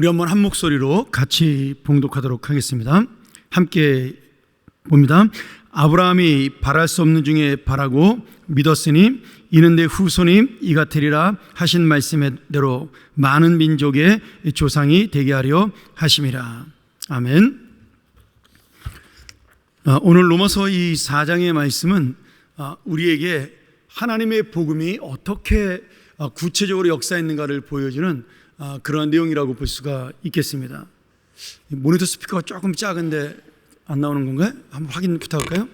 우리 한번 한 목소리로 같이 봉독하도록 하겠습니다. 함께 봅니다. 아브라함이 바랄 수 없는 중에 바라고 믿었으니 이는 내 후손이 이 같으리라 하신 말씀대로 많은 민족의 조상이 되게 하려 하심이라. 아멘. 아, 오늘 로마서 이 4장의 말씀은 아, 우리에게 하나님의 복음이 어떻게 아, 구체적으로 역사했는가를 보여주는 그러한 내용이라고 볼 수가 있겠습니다. 모니터 스피커가 조금 작은데 안 나오는 건가요? 한번 확인 부탁할까요?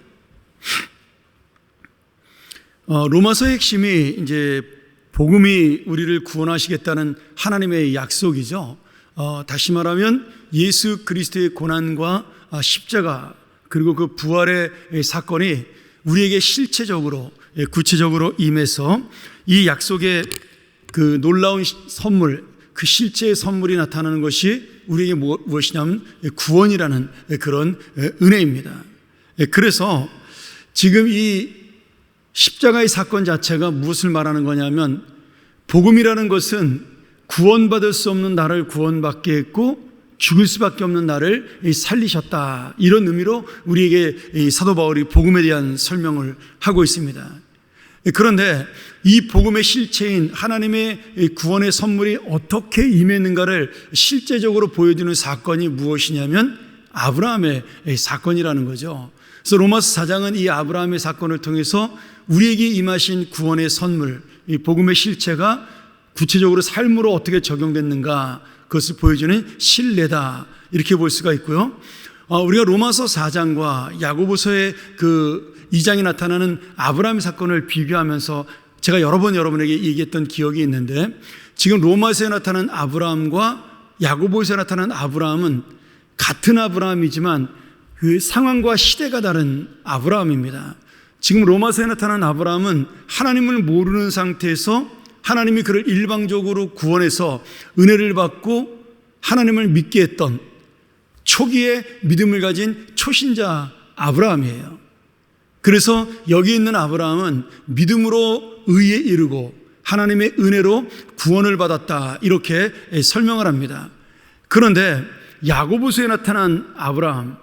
어, 로마서의 핵심이 이제 복음이 우리를 구원하시겠다는 하나님의 약속이죠. 어, 다시 말하면 예수 그리스도의 고난과 십자가 그리고 그 부활의 사건이 우리에게 실체적으로 예, 구체적으로 임해서 이 약속의 그 놀라운 선물, 그 실제의 선물이 나타나는 것이 우리에게 무엇이냐면 구원이라는 그런 은혜입니다. 예, 그래서 지금 이 십자가의 사건 자체가 무엇을 말하는 거냐면 복음이라는 것은 구원받을 수 없는 나를 구원받게 했고 죽을 수밖에 없는 나를 살리셨다. 이런 의미로 우리에게 사도 바울이 복음에 대한 설명을 하고 있습니다. 그런데 이 복음의 실체인 하나님의 구원의 선물이 어떻게 임했는가를 실제적으로 보여주는 사건이 무엇이냐면 아브라함의 사건이라는 거죠. 그래서 로마서 4장은 이 아브라함의 사건을 통해서 우리에게 임하신 구원의 선물, 이 복음의 실체가 구체적으로 삶으로 어떻게 적용됐는가 그것을 보여주는 신뢰다 이렇게 볼 수가 있고요. 어, 우리가 로마서 4장과 야고보서의 그 2장에 나타나는 아브라함 사건을 비교하면서 제가 여러 번 여러분에게 얘기했던 기억이 있는데 지금 로마서에 나타난 아브라함과 야고보서에 나타난 아브라함은 같은 아브라함이지만 그 상황과 시대가 다른 아브라함입니다. 지금 로마서에 나타난 아브라함은 하나님을 모르는 상태에서 하나님이 그를 일방적으로 구원해서 은혜를 받고 하나님을 믿게 했던 초기에 믿음을 가진 초신자 아브라함이에요. 그래서 여기 있는 아브라함은 믿음으로 의에 이르고 하나님의 은혜로 구원을 받았다. 이렇게 설명을 합니다. 그런데 야고보서에 나타난 아브라함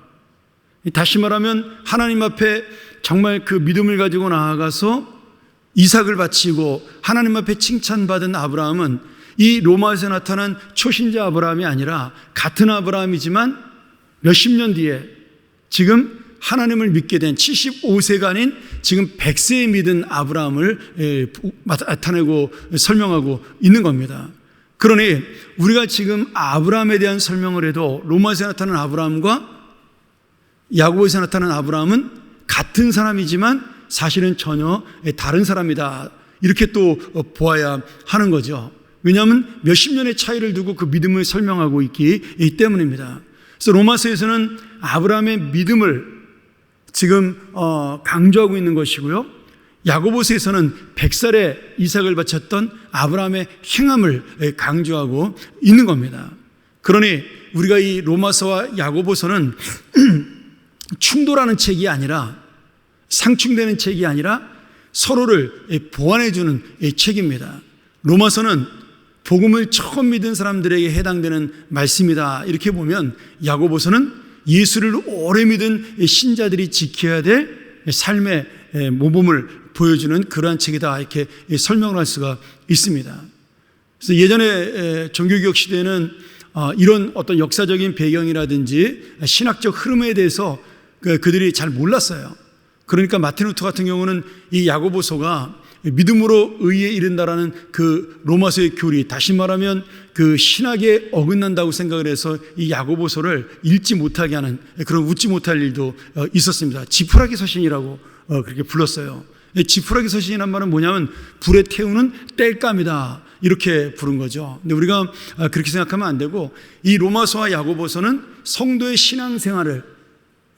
다시 말하면 하나님 앞에 정말 그 믿음을 가지고 나아가서 이삭을 바치고 하나님 앞에 칭찬받은 아브라함은 이 로마에서 나타난 초신자 아브라함이 아니라 같은 아브라함이지만 몇십 년 뒤에 지금 하나님을 믿게 된 75세가 아닌 지금 100세에 믿은 아브라함을 나타내고 설명하고 있는 겁니다. 그러니 우리가 지금 아브라함에 대한 설명을 해도 로마에서 나타난 아브라함과 야고보에서 나타난 아브라함은 같은 사람이지만 사실은 전혀 다른 사람이다. 이렇게 또 보아야 하는 거죠. 왜냐하면 몇십 년의 차이를 두고 그 믿음을 설명하고 있기 때문입니다. 그래서 로마서에서는 아브라함의 믿음을 지금 어, 강조하고 있는 것이고요. 야고보서에서는 백살에 이삭을 바쳤던 아브라함의 행함을 강조하고 있는 겁니다. 그러니 우리가 이 로마서와 야고보서는 충돌하는 책이 아니라 상충되는 책이 아니라 서로를 보완해주는 책입니다. 로마서는 복음을 처음 믿은 사람들에게 해당되는 말씀이다. 이렇게 보면 야고보서는 예수를 오래 믿은 신자들이 지켜야 될 삶의 모범을 보여주는 그러한 책이다. 이렇게 설명을 할 수가 있습니다. 그래서 예전에 종교개혁 시대에는 어, 이런 어떤 역사적인 배경이라든지 신학적 흐름에 대해서 그, 그들이 잘 몰랐어요. 그러니까 마틴 루터 같은 경우는 이 야고보서가 믿음으로 의에 이른다라는 그 로마서의 교리, 다시 말하면 그 신학에 어긋난다고 생각을 해서 이 야고보서를 읽지 못하게 하는 그런 웃지 못할 일도 어, 있었습니다. 지푸라기 서신이라고 어, 그렇게 불렀어요. 지푸라기 서신이란 말은 뭐냐면 불에 태우는 땔감이다. 이렇게 부른 거죠. 근데 우리가 어, 그렇게 생각하면 안 되고 이 로마서와 야고보서는 성도의 신앙생활을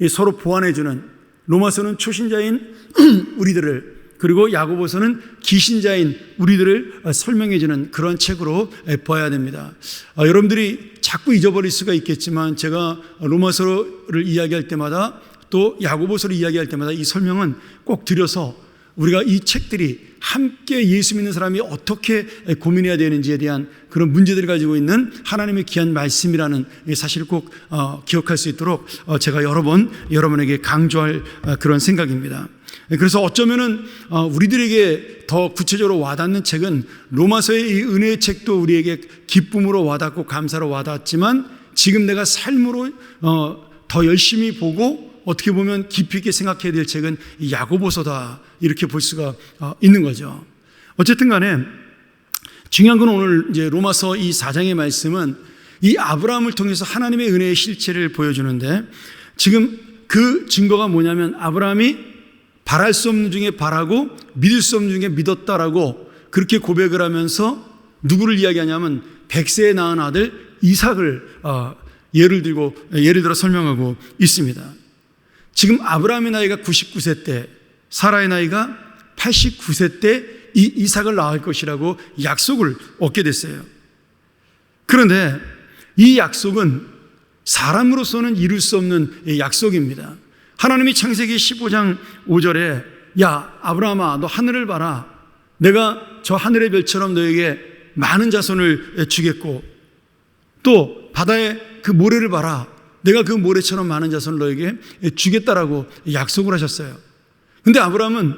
서로 보완해주는 로마서는 초신자인 우리들을 그리고 야고보서는 기신자인 우리들을 설명해 주는 그런 책으로 봐야 됩니다. 아, 여러분들이 자꾸 잊어버릴 수가 있겠지만 제가 로마서를 이야기할 때마다 또 야고보서를 이야기할 때마다 이 설명은 꼭 드려서 우리가 이 책들이 함께 예수 믿는 사람이 어떻게 고민해야 되는지에 대한 그런 문제들을 가지고 있는 하나님의 귀한 말씀이라는 사실을 꼭 어, 기억할 수 있도록 어, 제가 여러 번 여러분에게 강조할 어, 그런 생각입니다. 그래서 어쩌면은 우리들에게 더 구체적으로 와닿는 책은 로마서의 이 은혜의 책도 우리에게 기쁨으로 와닿고 감사로 와닿지만 지금 내가 삶으로 더 열심히 보고 어떻게 보면 깊이 있게 생각해야 될 책은 야고보서다 이렇게 볼 수가 어, 있는 거죠. 어쨌든 간에 중요한 건 오늘 이제 로마서 이 4장의 말씀은 이 아브라함을 통해서 하나님의 은혜의 실체를 보여주는데 지금 그 증거가 뭐냐면 아브라함이 바랄 수 없는 중에 바라고 믿을 수 없는 중에 믿었다라고 그렇게 고백을 하면서 누구를 이야기하냐면 백세에 낳은 아들 이삭을 어, 예를 들고 예를 들어 설명하고 있습니다. 지금 아브라함의 나이가 99세 때, 사라의 나이가 89세 때 이 이삭을 낳을 것이라고 약속을 얻게 됐어요. 그런데 이 약속은 사람으로서는 이룰 수 없는 약속입니다. 하나님이 창세기 15장 5절에 야, 아브라함아, 너 하늘을 봐라. 내가 저 하늘의 별처럼 너에게 많은 자손을 주겠고 또 바다의 그 모래를 봐라. 내가 그 모래처럼 많은 자손을 너에게 주겠다라고 약속을 하셨어요. 근데 아브라함은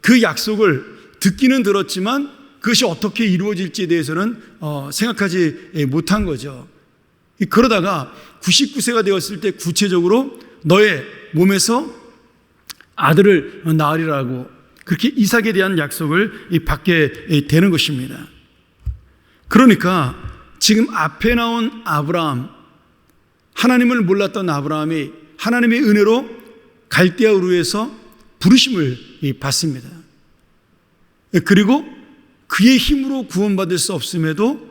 그 약속을 듣기는 들었지만 그것이 어떻게 이루어질지에 대해서는 어, 생각하지 못한 거죠. 그러다가 99세가 되었을 때 구체적으로 너의 몸에서 아들을 낳으리라고 그렇게 이삭에 대한 약속을 받게 되는 것입니다. 그러니까 지금 앞에 나온 아브라함, 하나님을 몰랐던 아브라함이 하나님의 은혜로 갈대아 우르에서 부르심을 받습니다. 그리고 그의 힘으로 구원받을 수 없음에도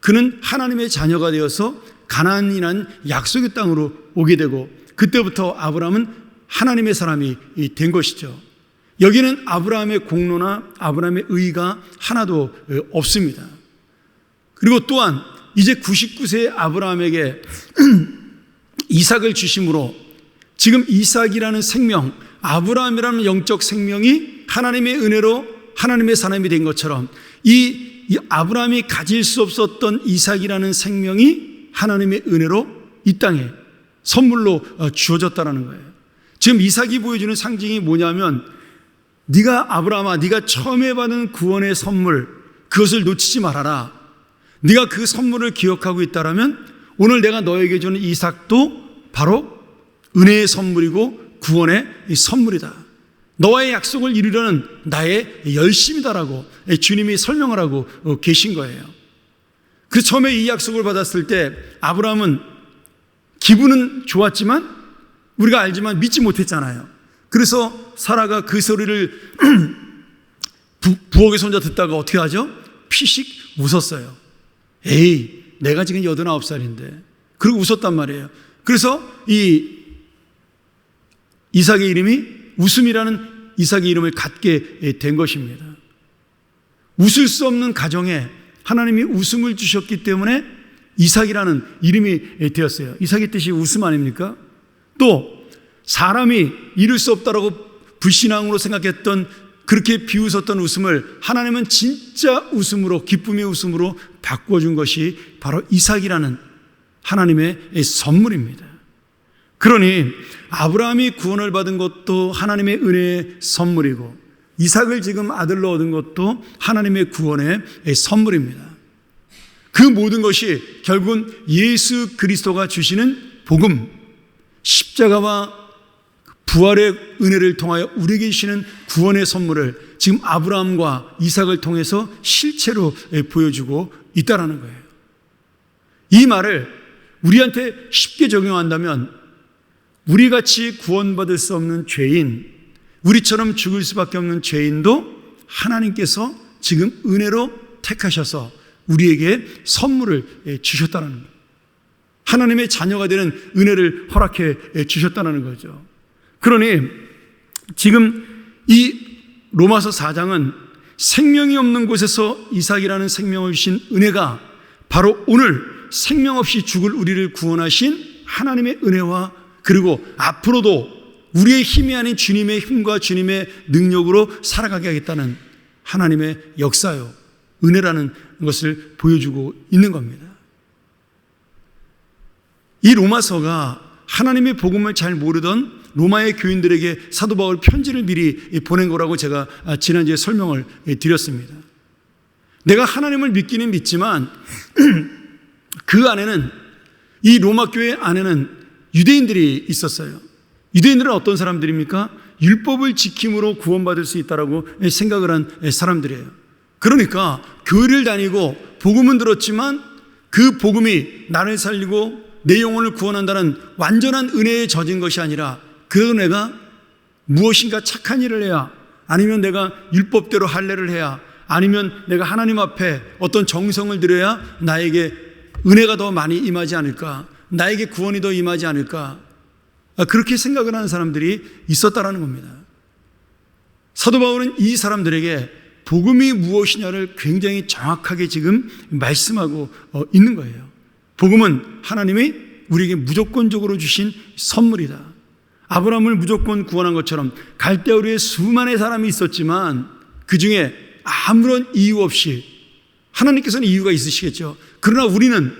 그는 하나님의 자녀가 되어서 가나안이란 약속의 땅으로 오게 되고 그때부터 아브라함은 하나님의 사람이 된 것이죠. 여기는 아브라함의 공로나 아브라함의 의가 하나도 없습니다. 그리고 또한 이제 99세의 아브라함에게 이삭을 주심으로 지금 이삭이라는 생명, 아브라함이라는 영적 생명이 하나님의 은혜로 하나님의 사람이 된 것처럼 이 아브라함이 가질 수 없었던 이삭이라는 생명이 하나님의 은혜로 이 땅에 선물로 어, 주어졌다는 거예요. 지금 이삭이 보여주는 상징이 뭐냐면 네가 아브라함아 네가 처음에 받은 구원의 선물 그것을 놓치지 말아라. 네가 그 선물을 기억하고 있다라면 오늘 내가 너에게 주는 이삭도 바로 은혜의 선물이고 구원의 선물이다. 너와의 약속을 이루려는 나의 열심이다라고 주님이 설명을 하고 어, 계신 거예요. 그 처음에 이 약속을 받았을 때 아브라함은 기분은 좋았지만 우리가 알지만 믿지 못했잖아요. 그래서 사라가 그 소리를 부, 부엌의 손자 듣다가 어떻게 하죠? 피식 웃었어요. 에이, 내가 지금 여든아홉 살인데. 그리고 웃었단 말이에요. 그래서 이 이삭의 이름이 웃음이라는 이삭의 이름을 갖게 된 것입니다. 웃을 수 없는 가정에 하나님이 웃음을 주셨기 때문에 이삭이라는 이름이 되었어요. 이삭의 뜻이 웃음 아닙니까? 또 사람이 이룰 수 없다라고 불신앙으로 생각했던 그렇게 비웃었던 웃음을 하나님은 진짜 웃음으로 기쁨의 웃음으로 바꿔준 것이 바로 이삭이라는 하나님의 선물입니다. 그러니 아브라함이 구원을 받은 것도 하나님의 은혜의 선물이고 이삭을 지금 아들로 얻은 것도 하나님의 구원의 선물입니다. 그 모든 것이 결국은 예수 그리스도가 주시는 복음, 십자가와 부활의 은혜를 통하여 우리에게 주시는 구원의 선물을 지금 아브라함과 이삭을 통해서 실체로 보여주고 있다라는 거예요. 이 말을 우리한테 쉽게 적용한다면 우리 같이 구원받을 수 없는 죄인, 우리처럼 죽을 수밖에 없는 죄인도 하나님께서 지금 은혜로 택하셔서 우리에게 선물을 주셨다는 거예요. 하나님의 자녀가 되는 은혜를 허락해 주셨다는 거죠. 그러니 지금 이 로마서 4장은 생명이 없는 곳에서 이삭이라는 생명을 주신 은혜가 바로 오늘 생명 없이 죽을 우리를 구원하신 하나님의 은혜와 그리고 앞으로도 우리의 힘이 아닌 주님의 힘과 주님의 능력으로 살아가게 하겠다는 하나님의 역사요. 은혜라는 것을 보여주고 있는 겁니다. 이 로마서가 하나님의 복음을 잘 모르던 로마의 교인들에게 사도 바울 편지를 미리 보낸 거라고 제가 지난주에 설명을 드렸습니다. 내가 하나님을 믿기는 믿지만 그 안에는 이 로마 교회 안에는 유대인들이 있었어요. 유대인들은 어떤 사람들입니까? 율법을 지킴으로 구원받을 수 있다라고 생각을 한 사람들이에요. 그러니까 교회를 다니고 복음은 들었지만 그 복음이 나를 살리고 내 영혼을 구원한다는 완전한 은혜에 젖은 것이 아니라 그래도 내가 무엇인가 착한 일을 해야 아니면 내가 율법대로 할례를 해야 아니면 내가 하나님 앞에 어떤 정성을 들여야 나에게 은혜가 더 많이 임하지 않을까 나에게 구원이 더 임하지 않을까 그렇게 생각을 하는 사람들이 있었다라는 겁니다. 사도 바울은 이 사람들에게 복음이 무엇이냐를 굉장히 정확하게 지금 말씀하고 어, 있는 거예요. 복음은 하나님이 우리에게 무조건적으로 주신 선물이다. 아브라함을 무조건 구원한 것처럼 갈대우리에 수많은 사람이 있었지만 그 중에 아무런 이유 없이 하나님께서는 이유가 있으시겠죠. 그러나 우리는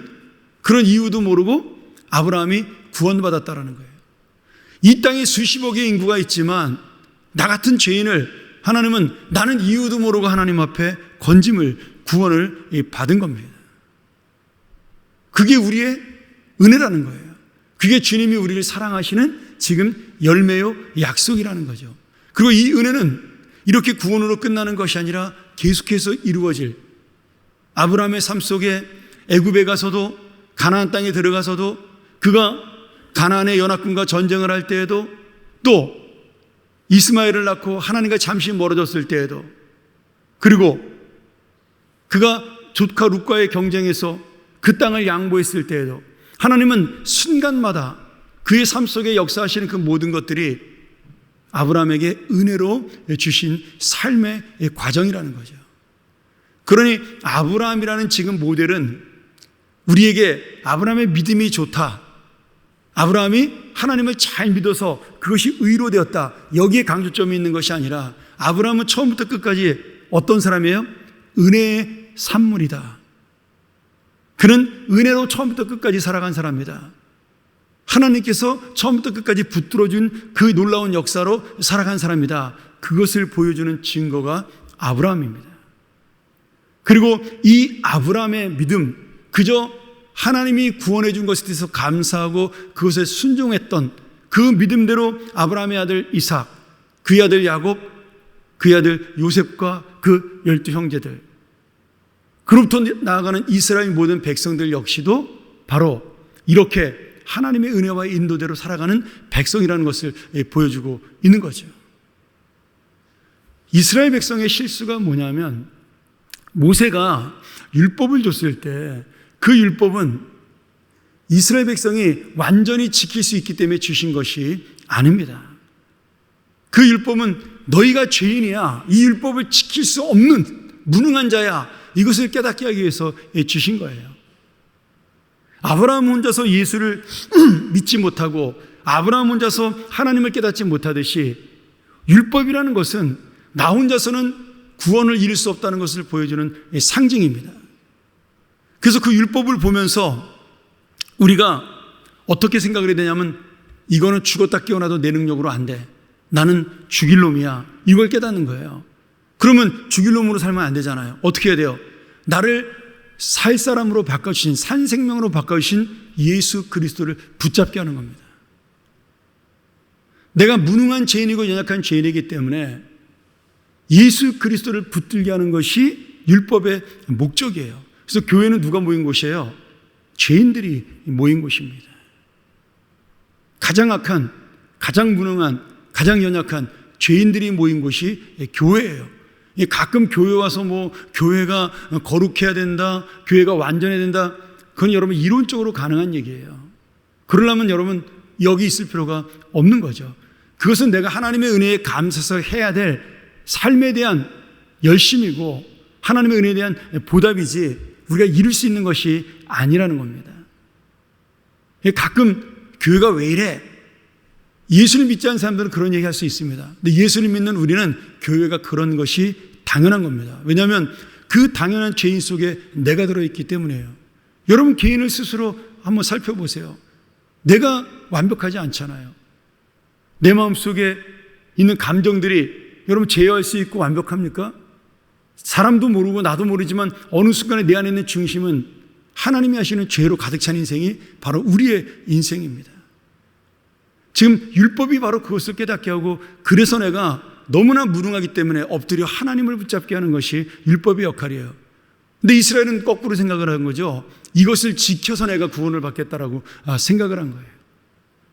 그런 이유도 모르고 아브라함이 구원받았다라는 거예요. 이 땅에 수십억의 인구가 있지만 나 같은 죄인을 하나님은 나는 이유도 모르고 하나님 앞에 건짐을 구원을 받은 겁니다. 그게 우리의 은혜라는 거예요. 그게 주님이 우리를 사랑하시는 지금 열매요 약속이라는 거죠. 그리고 이 은혜는 이렇게 구원으로 끝나는 것이 아니라 계속해서 이루어질 아브라함의 삶 속에 애굽에 가서도 가나안 땅에 들어가서도 그가 가나안의 연합군과 전쟁을 할 때에도 또 이스마엘을 낳고 하나님과 잠시 멀어졌을 때에도 그리고 그가 조카 룻과의 경쟁에서 그 땅을 양보했을 때에도 하나님은 순간마다 그의 삶 속에 역사하시는 그 모든 것들이 아브라함에게 은혜로 주신 삶의 과정이라는 거죠. 그러니 아브라함이라는 지금 모델은 우리에게 아브라함의 믿음이 좋다. 아브라함이 하나님을 잘 믿어서 그것이 의로 되었다. 여기에 강조점이 있는 것이 아니라 아브라함은 처음부터 끝까지 어떤 사람이에요? 은혜의 산물이다. 그는 은혜로 처음부터 끝까지 살아간 사람이다. 하나님께서 처음부터 끝까지 붙들어준 그 놀라운 역사로 살아간 사람이다. 그것을 보여주는 증거가 아브라함입니다. 그리고 이 아브라함의 믿음, 그저 하나님이 구원해 준 것에 대해서 감사하고 그것에 순종했던 그 믿음대로 아브라함의 아들 이삭, 그의 아들 야곱, 그의 아들 요셉과 그 열두 형제들, 그로부터 나아가는 이스라엘 모든 백성들 역시도 바로 이렇게 하나님의 은혜와 인도대로 살아가는 백성이라는 것을 보여주고 있는 거죠. 이스라엘 백성의 실수가 뭐냐면 모세가 율법을 줬을 때 그 율법은 이스라엘 백성이 완전히 지킬 수 있기 때문에 주신 것이 아닙니다. 그 율법은 너희가 죄인이야. 이 율법을 지킬 수 없는 무능한 자야. 이것을 깨닫게 하기 위해서 주신 거예요. 아브라함 혼자서 예수를 믿지 못하고 아브라함 혼자서 하나님을 깨닫지 못하듯이 율법이라는 것은 나 혼자서는 구원을 이룰 수 없다는 것을 보여주는 상징입니다. 그래서 그 율법을 보면서 우리가 어떻게 생각을 해야 되냐면 이거는 죽었다 깨어나도 내 능력으로 안 돼. 나는 죽일 놈이야. 이걸 깨닫는 거예요. 그러면 죽일 놈으로 살면 안 되잖아요. 어떻게 해야 돼요? 나를 살 사람으로 바꿔주신, 산 생명으로 바꿔주신 예수 그리스도를 붙잡게 하는 겁니다. 내가 무능한 죄인이고 연약한 죄인이기 때문에 예수 그리스도를 붙들게 하는 것이 율법의 목적이에요. 그래서 교회는 누가 모인 곳이에요? 죄인들이 모인 곳입니다. 가장 악한, 가장 무능한, 가장 연약한 죄인들이 모인 곳이 교회예요. 가끔 교회 와서 뭐 교회가 거룩해야 된다, 교회가 완전해야 된다. 그건 여러분 이론적으로 가능한 얘기예요. 그러려면 여러분 여기 있을 필요가 없는 거죠. 그것은 내가 하나님의 은혜에 감사해서 해야 될 삶에 대한 열심이고 하나님의 은혜에 대한 보답이지 우리가 이룰 수 있는 것이 아니라는 겁니다. 가끔 교회가 왜 이래? 예수를 믿지 않는 사람들은 그런 얘기 할 수 있습니다. 근데 예수를 믿는 우리는 교회가 그런 것이 당연한 겁니다. 왜냐하면 그 당연한 죄인 속에 내가 들어있기 때문이에요. 여러분 개인을 스스로 한번 살펴보세요. 내가 완벽하지 않잖아요. 내 마음 속에 있는 감정들이 여러분 제어할 수 있고 완벽합니까? 사람도 모르고 나도 모르지만 어느 순간에 내 안에 있는 중심은 하나님이 하시는 죄로 가득 찬 인생이 바로 우리의 인생입니다. 지금 율법이 바로 그것을 깨닫게 하고 그래서 내가 너무나 무능하기 때문에 엎드려 하나님을 붙잡게 하는 것이 율법의 역할이에요. 근데 이스라엘은 거꾸로 생각을 한 거죠. 이것을 지켜서 내가 구원을 받겠다라고 아, 생각을 한 거예요.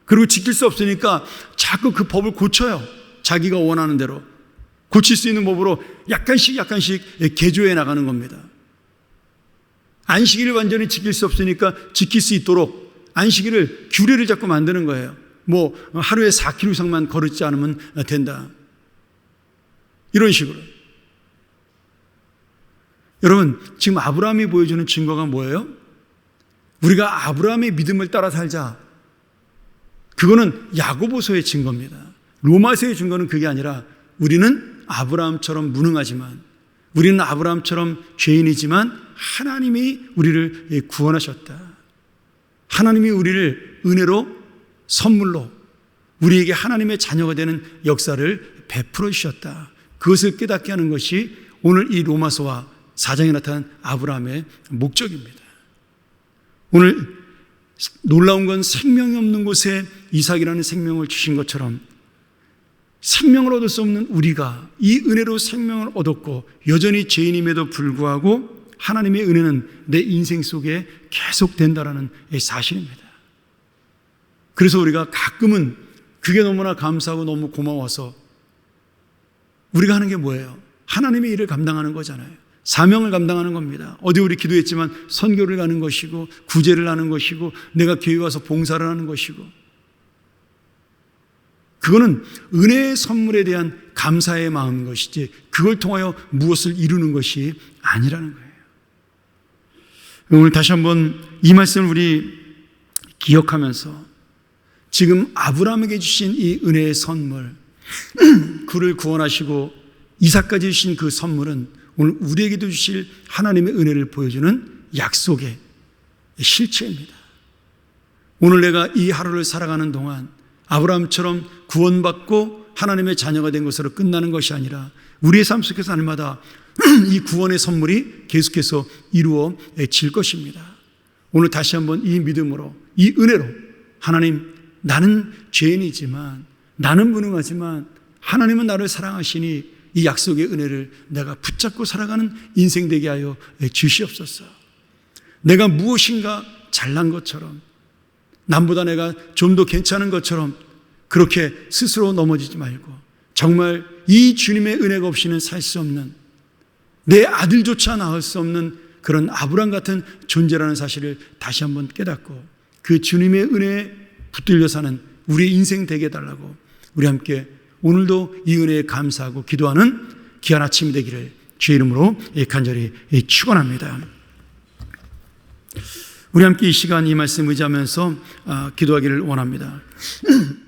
그리고 지킬 수 없으니까 자꾸 그 법을 고쳐요. 자기가 원하는 대로. 고칠 수 있는 법으로 약간씩 약간씩 개조해 나가는 겁니다. 안식일을 완전히 지킬 수 없으니까 지킬 수 있도록 안식일을 규례를 자꾸 만드는 거예요. 뭐 하루에 4km 이상만 걸었지 않으면 된다. 이런 식으로. 여러분, 지금 아브라함이 보여주는 증거가 뭐예요? 우리가 아브라함의 믿음을 따라 살자. 그거는 야고보서의 증거입니다. 로마서의 증거는 그게 아니라 우리는 아브라함처럼 무능하지만 우리는 아브라함처럼 죄인이지만 하나님이 우리를 구원하셨다. 하나님이 우리를 은혜로 선물로 우리에게 하나님의 자녀가 되는 역사를 베풀어 주셨다. 그것을 깨닫게 하는 것이 오늘 이 로마서와 사장에 나타난 아브라함의 목적입니다. 오늘 놀라운 건 생명이 없는 곳에 이삭이라는 생명을 주신 것처럼 생명을 얻을 수 없는 우리가 이 은혜로 생명을 얻었고 여전히 죄인임에도 불구하고 하나님의 은혜는 내 인생 속에 계속 된다라는 사실입니다. 그래서 우리가 가끔은 그게 너무나 감사하고 너무 고마워서 우리가 하는 게 뭐예요? 하나님의 일을 감당하는 거잖아요. 사명을 감당하는 겁니다. 어디 우리 기도했지만 선교를 가는 것이고 구제를 하는 것이고 내가 교회 와서 봉사를 하는 것이고 그거는 은혜의 선물에 대한 감사의 마음인 것이지 그걸 통하여 무엇을 이루는 것이 아니라는 거예요. 오늘 다시 한번 이 말씀을 우리 기억하면서 지금 아브라함에게 주신 이 은혜의 선물, 그를 구원하시고 이삭까지 주신 그 선물은 오늘 우리에게도 주실 하나님의 은혜를 보여주는 약속의 실체입니다. 오늘 내가 이 하루를 살아가는 동안 아브라함처럼 구원받고 하나님의 자녀가 된 것으로 끝나는 것이 아니라 우리의 삶 속에서 날마다 이 구원의 선물이 계속해서 이루어질 것입니다. 오늘 다시 한번 이 믿음으로, 이 은혜로 하나님, 나는 죄인이지만, 나는 무능하지만, 하나님은 나를 사랑하시니 이 약속의 은혜를 내가 붙잡고 살아가는 인생 되게 하여 주시옵소서. 내가 무엇인가 잘난 것처럼, 남보다 내가 좀 더 괜찮은 것처럼 그렇게 스스로 넘어지지 말고 정말 이 주님의 은혜가 없이는 살 수 없는 내 아들조차 낳을 수 없는 그런 아브람 같은 존재라는 사실을 다시 한번 깨닫고 그 주님의 은혜에 붙들려 사는 우리 인생 되게 해달라고 우리 함께 오늘도 이 은혜에 감사하고 기도하는 귀한 아침이 되기를 주의 이름으로 간절히 축원합니다. 우리 함께 이 시간 이 말씀 의지하면서 기도하기를 원합니다.